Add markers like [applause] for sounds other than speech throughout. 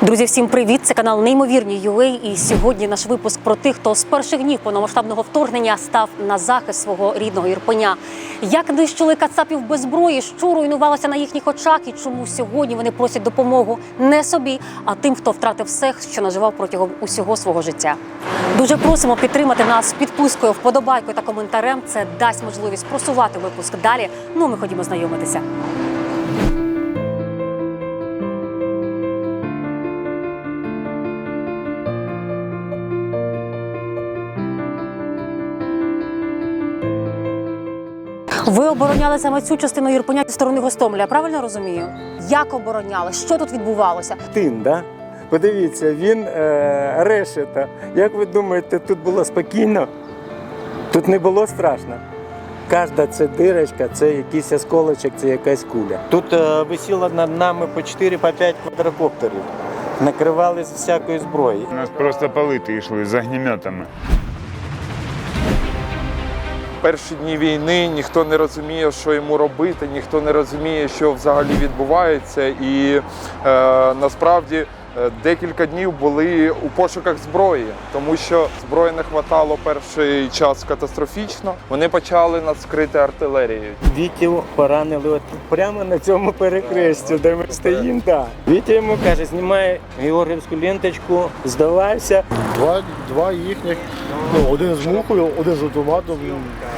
Друзі, всім привіт! Це канал Неймовірні UA. І сьогодні наш випуск про тих, хто з перших днів повномасштабного вторгнення став на захист свого рідного Ірпеня. Як нищили кацапів без зброї, що руйнувалося на їхніх очах, і чому сьогодні вони просять допомогу не собі, а тим, хто втратив все, що наживав протягом усього свого життя. Дуже просимо підтримати нас підпискою, вподобайкою та коментарем. Це дасть можливість просувати випуск далі. Ну, ми ходімо знайомитися. Ви обороняли саме цю частину Ірпеня зі сторони Гостомеля, я правильно розумію? Як обороняли? Що тут відбувалося? Тин, да? Подивіться, він е, решета. Як ви думаєте, тут було спокійно? Тут не було страшно. Кожна це дирочка, це якийсь осколочок, це якась куля. Тут е, висіло над нами по 4-5 квадрокоптерів. Накривали з всякої зброї. У нас просто палити йшли з огнеметами. Перші дні війни ніхто не розуміє, що йому робити, ніхто не розуміє, що взагалі відбувається. І е, насправді декілька днів були у пошуках зброї, тому що зброї не хватало перший час катастрофічно. Вони почали нас вкрити артилерією. Вітю поранили от прямо на цьому перехресті, де ми стоїмо. Да. Вітя йому каже, знімай георгіївську ленточку, здавайся. Два, два їхніх, ну, один з мухою, один з автоматом.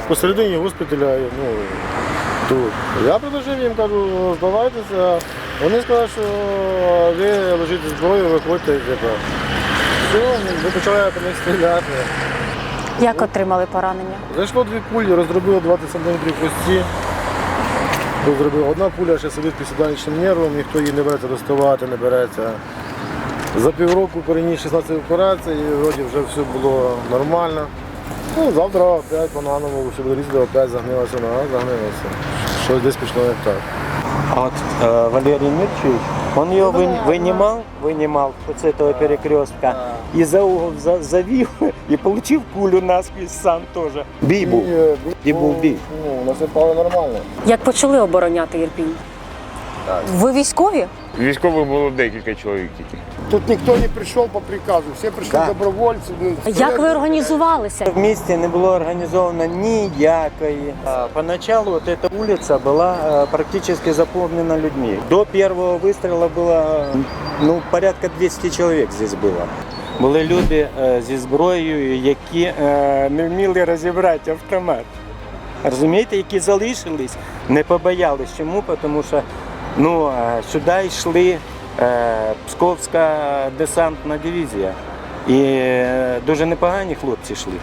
Посередині госпіталя, ну, тут. Я предложив їм, кажу, здавайтеся. Вони сказали, що ви лежите зброю, виходьте, типу. Все, ми почали по них стріляти. Як отримали поранення? Зайшло дві пулі, розробило 20 см кості. Розробило. Одна пуля ще сидить під сіданічним нервом, ніхто її не береться доставати, не береться. За півроку переніс 16 операцій, і вроді вже все було нормально. Ну, завтра опять по-наново все буде різати, опять загнилася нога, загнилася. Щось десь пішло не так. А вот э, Валерий Мирчевич, он ее вы- вынимал, вынимал вот с этого перекрестка и за угол за- завил [laughs] и получил пулю насквозь сам тоже. Бей был. І був бій. Ну, насипали нормально. Як почали обороняти Ірпінь? Ви військові? Військових було декілька чоловік тільки. Тут никто не пришел по приказу, все пришли добровольцы. блин. Як ви організувалися? В місті не було організовано ніякої. А, Поначалу вот эта улица была э, практически заполнена людьми. До первого выстрела было э, ну, порядка 200 чоловік здесь було. Були люди е, зі зброєю, які е, не вміли розібрати автомат. Розумієте, які залишились, не побоялись. Чому? Тому що ну, е, сюди йшли е, Псковська десантна дивізія. І е, дуже непогані хлопці йшли.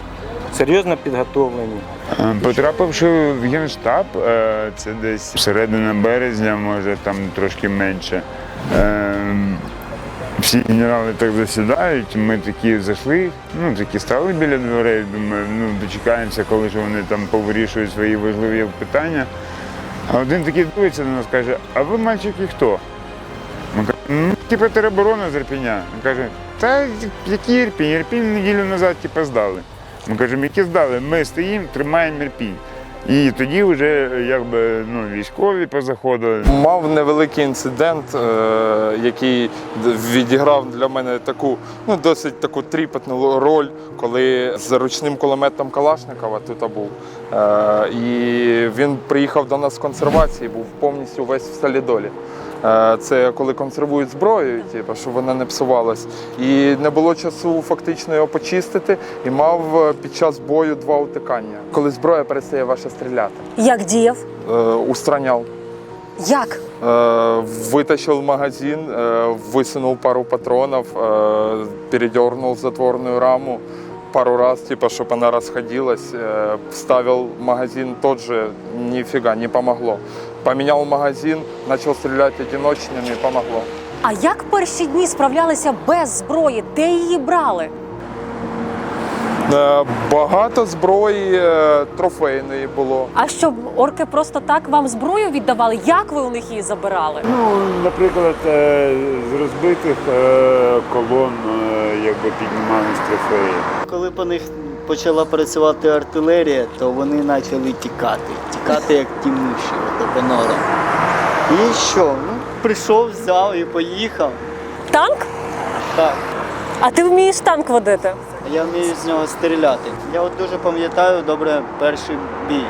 Серйозно підготовлені. Е, Потрапивши в Генштаб, е, це десь середина березня, може там трошки менше. е, Всі генерали так засідають, ми такі зайшли, ну такі стали біля дверей, думаю, ну дочекаємося, коли ж вони там повирішують свої важливі питання. А один такий дивиться на нас, каже, а ви мальчики хто? Ми кажемо, ну, типу тероборона з Ірпіня. Він каже, та який Ірпінь? Ірпінь неділю назад типу, здали. Ми кажемо, які здали? Ми стоїмо, тримаємо Ірпінь. І тоді вже якби ну, військові позаходили. Мав невеликий інцидент, е, який відіграв для мене таку ну досить таку тріпетну роль, коли з ручним кулеметом Калашникова тут був. Е, і він приїхав до нас з консервації, був повністю весь в солідолі. Е, Це коли консервують зброю, типу, щоб вона не псувалась. І не було часу фактично його почистити, і мав е, під час бою два утикання. Коли зброя перестає ваша стріляти, Як діяв? е, устраняв. Як? Э, Вытащил магазин, э, высунул пару патронов, э, передернул затворную раму пару раз, типа, чтобы она расходилась. э, Вставил магазин тот же, нифига, не помогло. Поменял магазин, начал стрелять одиночными, помогло. А як перші дні справлялися без зброї? Де її брали? Е, Багато зброї е, трофейної було. А що орки просто так вам зброю віддавали? Як ви у них її забирали? Ну, наприклад, е, з розбитих е, колон е, якби піднімались трофеї. Коли по них почала працювати артилерія, то вони почали тікати. Тікати як ті миші по. І що? Ну, прийшов, взяв і поїхав. Танк? Так. А ти вмієш танк водити? Я вмію з нього стріляти. Я от дуже пам'ятаю добре перший бій.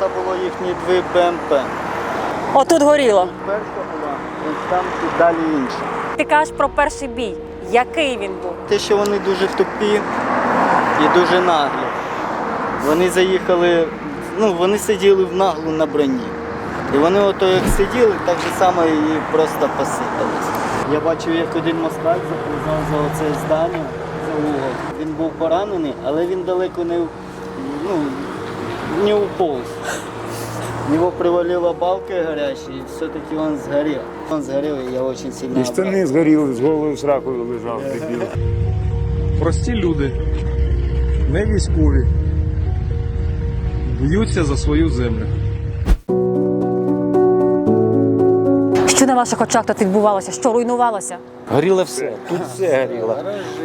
Тут було їхні дві БМП. Отут горіло. Перша була, і там і далі інша. Ти кажеш про перший бій. Який він був? Те, що вони дуже тупі і дуже наглі. Вони заїхали, ну вони сиділи в наглу на броні. І вони ото як сиділи, так же само і просто посипались. Я бачив, як один москаль заповзав за оце здання, за угол. Він був поранений, але він далеко не, ну, не уполз. Його привалило балкой горячей, и все-таки он сгорел. Он сгорел, и я очень сильно І штани згоріли, з голою сракою лежав. дебіл. прості люди, не військові, б'ються за свою землю. Що на ваших очах тут відбувалося? Що руйнувалося? Горіло все, тут все горіло.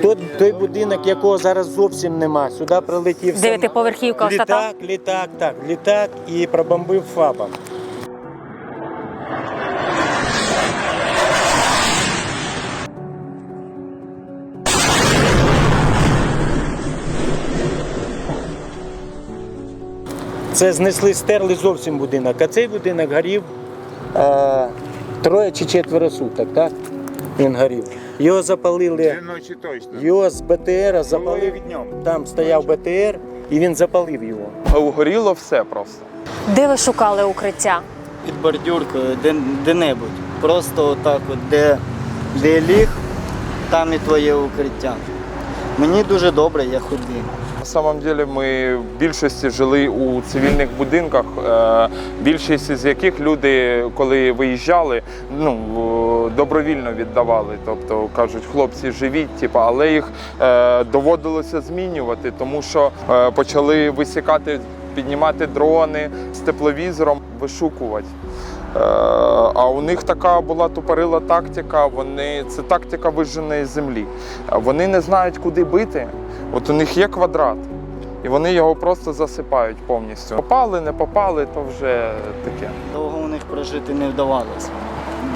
Тут той будинок, якого зараз зовсім нема. Сюди прилетів сам- Дев'ятиповерхівка ось та там? літак, літак, так, літак і пробомбив ФАБом. Це знесли, стерли зовсім будинок. А цей будинок горів е, троє чи четверо суток, так? Він горів. Його запалили. Ночі точно. Його з БТР запалив. днем. Там стояв БТР і він запалив його. Горіло все просто. Де ви шукали укриття? під бордюркою, де, де-небудь. Просто отак, от, де, де ліг, там і твоє укриття. Мені дуже добре, я худий. На самом деле ми в більшості жили у цивільних будинках, е, більшість з яких люди, коли виїжджали, ну добровільно віддавали. Тобто кажуть, хлопці живіть, типу, але їх е, доводилося змінювати, тому що е, почали висікати, піднімати дрони з тепловізором, вишукувати. А у них така була тупорила тактика. Вони це тактика виженої землі. Вони не знають, куди бити. От у них є квадрат, і вони його просто засипають повністю. Попали, не попали, то вже таке. Довго у них прожити не вдавалося.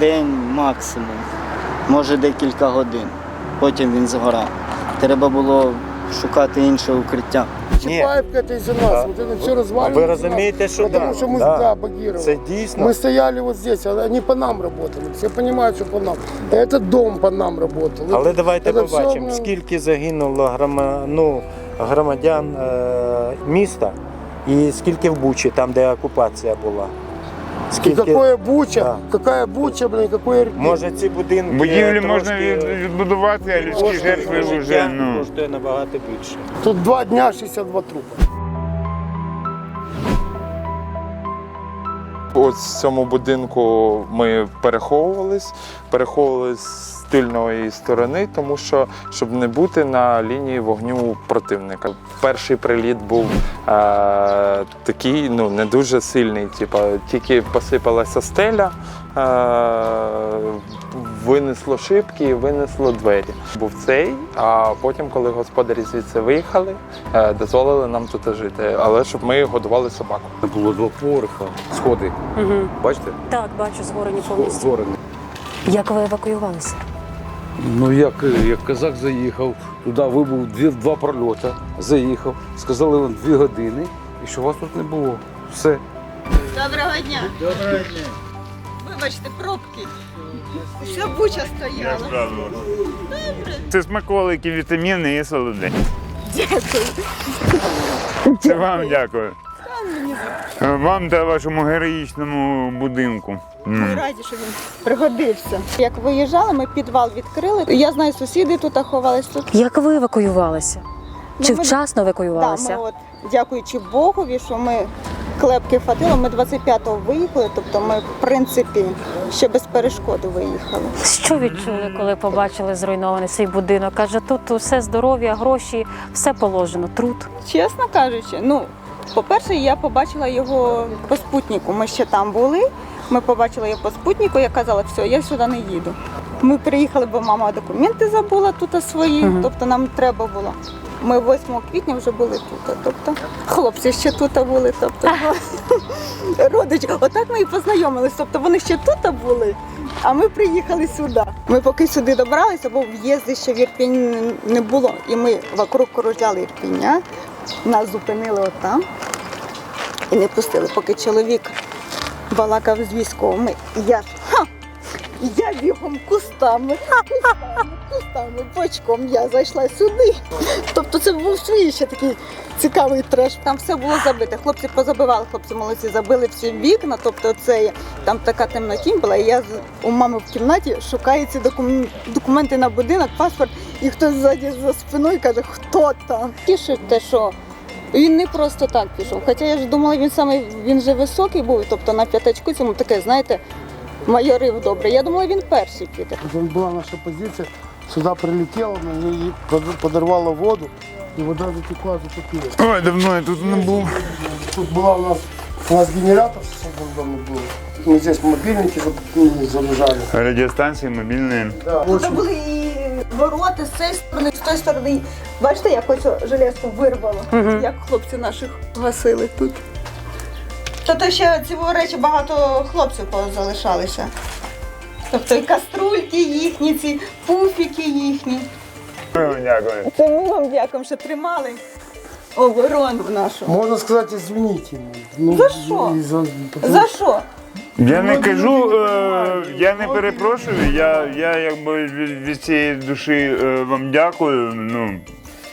День максимум, може декілька годин. Потім він згорав. Треба було шукати інше укриття. Ні. Чапаевка это из-за нас. Вот это все развалено. Ви из-за нас. розумієте, що Потому да, что мы да. да, Багирова. Це дійсно. Мы стояли вот здесь, а они по нам работали. Все понимают, что по нам. Этот дом по нам работал. Але Это- давайте это всё, побачимо, ну, скільки загинуло грома... ну, громадян е... міста і скільки в Бучі, там, де окупація була. Скільки... какое буча, Да. какая буча, блин, какой. Може ці будинки Будівлі трошки можна відбудувати, а людські жертви життя вже ну. коштує набагато більше. Тут два дня 62 трупа. От в цьому будинку ми переховувались, переховувались тильної сторони, тому що щоб не бути на лінії вогню противника. Перший приліт був е, такий, ну не дуже сильний. Типу, тільки посипалася стеля, е, винесло шибки і винесло двері. Був цей, а потім, коли господарі звідси виїхали, е, дозволили нам тут жити, але щоб ми годували собаку. Це Було два поверха, сходи. Угу. Бачите? Так, бачу, згорені повністю. Зорені. Як ви евакуювалися? Ну як, як казак заїхав, туди вибув дві, два прольоти, заїхав, сказали вам дві години, і що вас тут не було. Все. Доброго дня. Доброго дня. Вибачте, пробки. Вся буча стояла. Це смаколики, вітаміни і солодень. Дякую. Це вам дякую. Вам та вашому героїчному будинку. Ми М. раді, що він пригодився. Як виїжджали, ми підвал відкрили. Я знаю, сусіди тут ховались тут. Як ви евакуювалися? Чи Ну, ми- вчасно Да, евакуювалися? ми от, дякуючи Богові, що ми клепки хватило. Ми 25-го виїхали, тобто ми, в принципі, ще без перешкоди виїхали. Що відчули, коли побачили зруйнований свій будинок? Каже, тут усе здоров'я, гроші, все положено, труд. Чесно кажучи, ну, по-перше, я побачила його по спутнику. Ми ще там були. Ми побачили його по спутнику, я казала, все, я сюди не їду. Ми приїхали, бо мама документи забула тут свої, Мгм. тобто нам треба було. Ми 8 квітня вже були тут. Тобто хлопці ще тут були. Тобто [laughs] родичі. Отак ми і познайомились. Тобто вони ще тут були, а ми приїхали сюди. Ми поки сюди добралися, бо в'їзди ще в Ірпінь не було. І ми вокруг кружляли Ірпіня, нас зупинили отам і не пустили, поки чоловік балакав з військовими. Я Я бігом кустами, кустами, бочком я зайшла сюди. Тобто це був свій ще такий цікавий треш. Там все було забите. Хлопці позабивали, хлопці молодці, забили всі вікна. Тобто це там така темна тінь була. І я у мами в кімнаті шукаю ці докум- документи на будинок, паспорт, і хтось ззаді за спиною каже, хто там. Тішить те, що він не просто так пішов. Хоча я ж думала, він саме він же високий був, тобто на п'ятачку цьому таке, знаєте, майорив добре. Я думала, він перший піде. Вот была наша позиция, сюда прилетела, на ней под- подорвала воду, и вода затекла, затопилась. Ой, давно я тут не був. Тут была у нас, у нас генератор в соседнем доме был. Мы здесь мобильники за- ну, заряжали. Радіостанції мобільні. Да, Це очень були і ворота з цієї сторони, з тої сторони. Бачите, як ось железку вирвало, як хлопці наших гасили тут. Тобто ще ці речі багато хлопців залишалися. Тобто і каструльки їхні, ці пуфіки їхні. Дякую. Це ми вам дякуємо, що тримали оборону нашу. Можно сказать, извините. Ну, За что? и за- За що? Я не кажу, е, я не перепрошую. Я, я якби від, від цієї душі е, вам дякую. Ну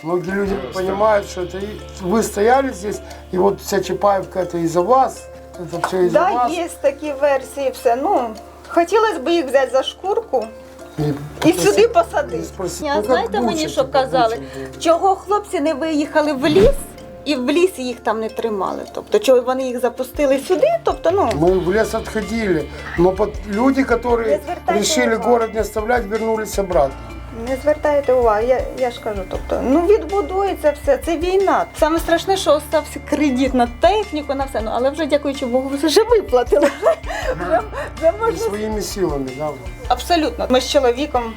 Многие люди понимают, что это и- вы стояли здесь, и вот вся Чапаевка это из-за вас, это все из-за Да, вас. є такі версії, все. Ну, хотілося б їх взяти за шкурку. И, І сюди посадити. спросить, А ну, как знаєте Буча, мені, що типа, казали? Буча, Чого хлопці не виїхали в ліс і в лісі їх там не тримали? Тобто, чого вони їх запустили сюди? Тобто, ну Мы в лес отходили, но под люди, которые Не звертайте решили увагу. город не оставлять, вернулись обратно. не звертайте уваги. Я, я ж кажу, тобто, ну відбудується все, це війна. Саме страшне, що остався кредит на техніку, на все. Ну але вже дякуючи Богу, ви вже виплатили. Вже, вже И можна своими силами, да. Абсолютно. Ми з чоловіком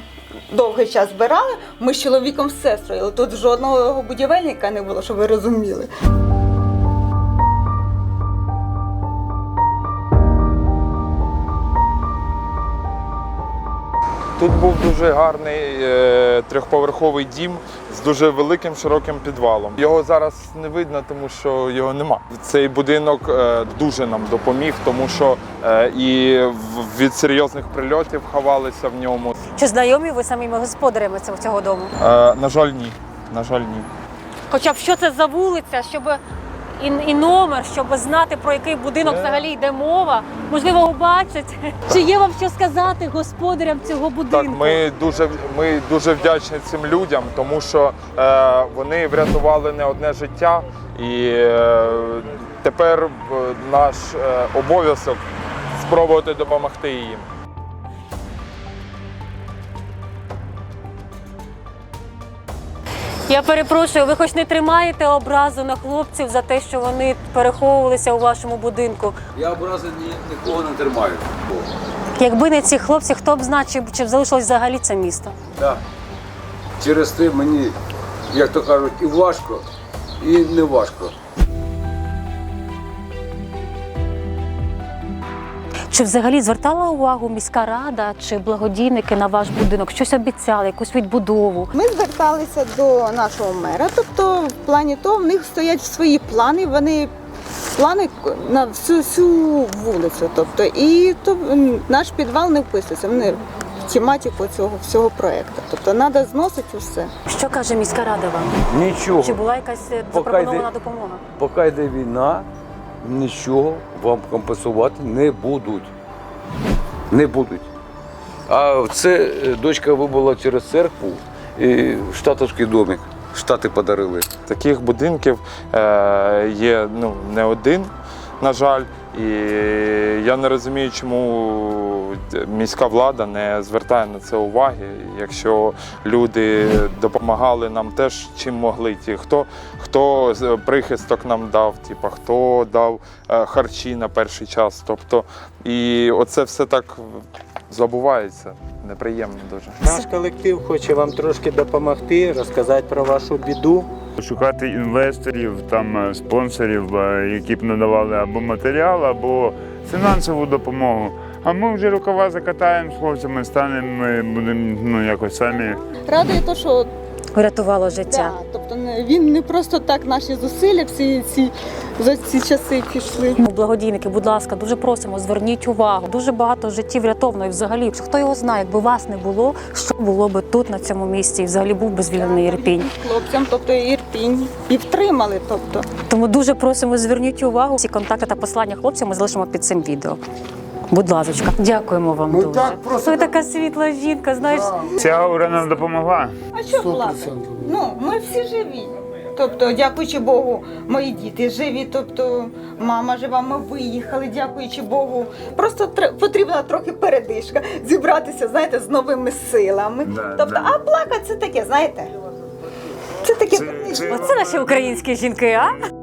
довгий час збирали, ми з чоловіком все строїли. Тут жодного будівельника не було, щоб ви розуміли. Тут був дуже гарний е, трьохповерховий дім з дуже великим широким підвалом. Його зараз не видно, тому що його нема. Цей будинок е, дуже нам допоміг, тому що е, і від серйозних прильотів ховалися в ньому. Чи знайомі ви самими господарями цього, цього дому? Е, на жаль, ні. На жаль, ні. Хоча б що це за вулиця, щоб і, і номер, щоб знати про який будинок Е. взагалі йде мова. Можливо, побачать. Чи є вам що сказати господарям цього будинку? Так, ми дуже ми дуже вдячні цим людям, тому що е, вони врятували не одне життя, і е, тепер наш е, обов'язок спробувати допомогти їм. Я перепрошую, ви хоч не тримаєте образу на хлопців за те, що вони переховувалися у вашому будинку. Я образи ні, нікого не тримаю. Якби не ці хлопці, хто б знав, чи, б- чи б залишилось взагалі це місто? Да. Через те мені, як то кажуть, і важко, і не важко. Чи взагалі звертала увагу міська рада чи благодійники на ваш будинок? Щось обіцяли, якусь відбудову? Ми зверталися до нашого мера, тобто в плані того, в них стоять свої плани, вони плани на всю, всю вулицю. Тобто, і то, наш підвал не вписується. Вони в тематику цього всього проєкту. Тобто треба зносити все. Що каже міська рада вам? Нічого. Чи була якась запропонована допомога? Поки йде війна, нічого вам компенсувати не будуть. Не будуть. А це е, дочка вибула через церкву і штатовський домик. Штати подарили. Таких будинків е, є ну, не один, на жаль. І я не розумію, чому міська влада не звертає на це уваги, якщо люди допомагали нам теж чим могли. Ті, хто, хто прихисток нам дав, типу, хто дав е, харчі на перший час. Тобто, і оце все так забувається. Неприємно дуже. Наш колектив хоче вам трошки допомогти, розказати про вашу біду. Шукати інвесторів, там е, спонсорів, е, які б надавали або матеріал, або фінансову допомогу. А ми вже рукава закатаємо з хлопцями, станемо, ми будемо ну, якось самі Радує те, що Врятувало життя. да, тобто він не просто так наші зусилля всі ці за ці часи пішли. Благодійники, будь ласка, дуже просимо, зверніть увагу. Дуже багато життів врятовано і взагалі. Хто його знає, якби вас не було, що було би тут, на цьому місці, і взагалі був би звільнений Ірпінь. Хлопцям, тобто і Ірпінь, і втримали. Тобто. Тому дуже просимо, зверніть увагу. Всі контакти та послання хлопцям ми залишимо під цим відео. Будь ласка, дякуємо вам Ну, дуже. так просто- Ви така світла жінка, знаєш. Ця аура нам допомогла. А що плакати? Ну, ми всі живі. Тобто, дякуючи Богу, мої діти живі, тобто мама жива, ми виїхали, дякуючи Богу. Просто тр- потрібна трохи передишка, зібратися, знаєте, з новими силами. Да, тобто, да. а плакати це таке, знаєте? Це таке. Це- це- це наші українські жінки, а?